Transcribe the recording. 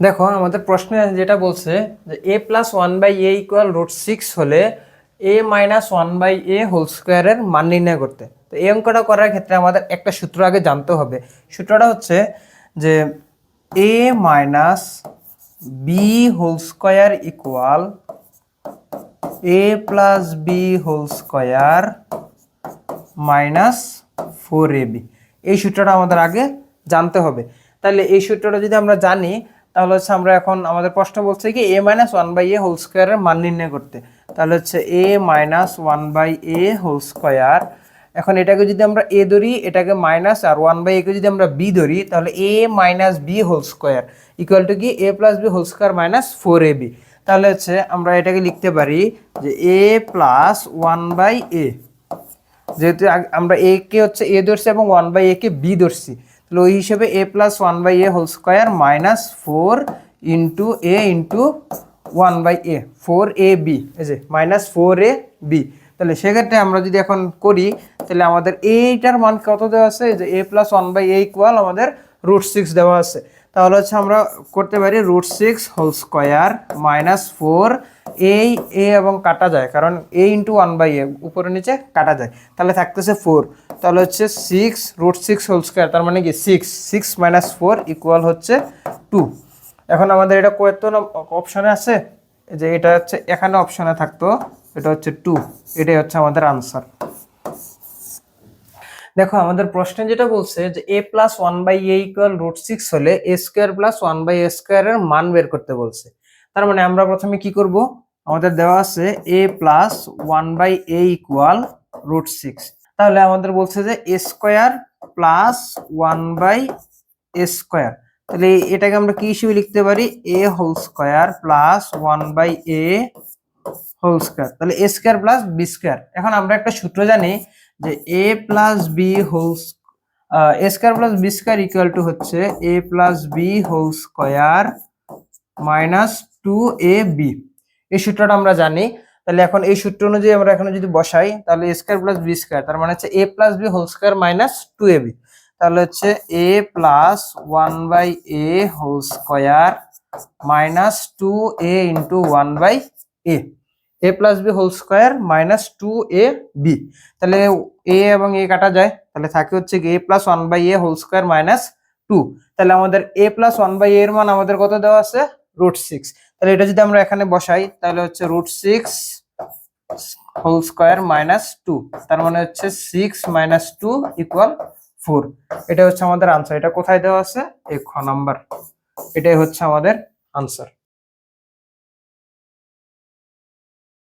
দেখো, আমাদের প্রশ্নে যেটা বলছে যে A plus one by A equal root six হলে A minus one by A whole স্কোয়ারের মান নির্ণয় করতে। তো এই অঙ্কটা করার ক্ষেত্রে আমাদের একটা সূত্র আগে জানতে হবে। সূত্রটা হচ্ছে যে A minus B whole square equal A plus B whole square minus four A B এই সূত্রটা আমাদের আগে জানতে হবে। তাহলে এই সূত্রটা যদি আমরা জানি তাহলে হচ্ছে আমরা এখন আমাদের প্রশ্ন বলছে কি A minus one by A whole স্কোয়ারের মান নির্ণয় করতে। তাহলে হচ্ছে A minus one by A whole square এখন এটাকে যদি আমরা এ ধরি, এটাকে মাইনাস আর ওয়ান বাই একে যদি আমরা বি ধরি, তাহলে A minus B whole square equal to কি? A plus B whole square minus four A B তাহলে হচ্ছে আমরা এটাকে লিখতে পারি যে A plus one by A যেহেতু আমরা এ কে হচ্ছে এ ধরছি এবং ওয়ান বাই এ কে বি ধরছি। তাহলে ওই হিসেবে A plus one by A whole square minus four into A into one by A four A B এই যে মাইনাস ফোর এ বি তাহলে সেক্ষেত্রে আমরা যদি এখন করি, তাহলে আমাদের এইটার মান কত দেওয়া আছে? যে A plus one by A equal আমাদের রুট সিক্স দেওয়া আছে। তাহলে হচ্ছে আমরা করতে পারি root six whole square minus four এই এ এবং কাটা যায়। কারণ A into one by A, উপরে নিচে কাটা যায়। তাহলে থাকতেছে ফোর। তাহলে হচ্ছে six, root six whole square, তার মানে কি? Six. Six minus four equal হচ্ছে টু। এখন আমাদের এটা কত অপশানে আছে। যে এটা হচ্ছে এখানে অপশানে থাকতো, এটা হচ্ছে টু। এটাই হচ্ছে আমাদের আনসার। দেখো, আমাদের প্রশ্নে যেটা বলছে যে A plus one by A equal root six হলে A square plus one by A স্কোয়ারের মান বের করতে বলছে। তার মানে আমরা প্রথমে কি করব? আমাদের দেওয়া আছে A plus one by A equal root six তাহলে আমাদের বলছে যে A square plus one by A square তাহলে এটাকে আমরা কি হিসেবে লিখতে পারি? A whole square plus one by A whole square তাহলে A square plus B square এখন আমরা একটা সূত্র জানি যে A plus B whole A square plus B square equal to হচ্ছে A plus B whole square minus two A B এই সূত্রটা আমরা জানি। তাহলে এখন এই সূত্র অনুযায়ী আমরা এখানে যদি বসাই, তাহলে A square plus B square তার মানে হচ্ছে A plus B whole square minus two A B তাহলে হচ্ছে A plus one by A whole square minus two A into one by A A plus B whole square minus two A B তাহলে A এবং A কাটা যায়, তাহলে থাকে হচ্ছে A plus one by A whole square minus two তাহলে আমাদের এ plus one by এর মান আমাদের কত দেওয়া আছে? রুট সিক্স তাহলে এটা যদি আমরা এখানে বসাই, তাহলে হচ্ছে root six whole square minus two তার মানে হচ্ছে six minus two equal four এটা হচ্ছে আমাদের আনসার এটা কোথায় দেওয়া আছে? এই খ নাম্বার এটাই হচ্ছে আমাদের আনসার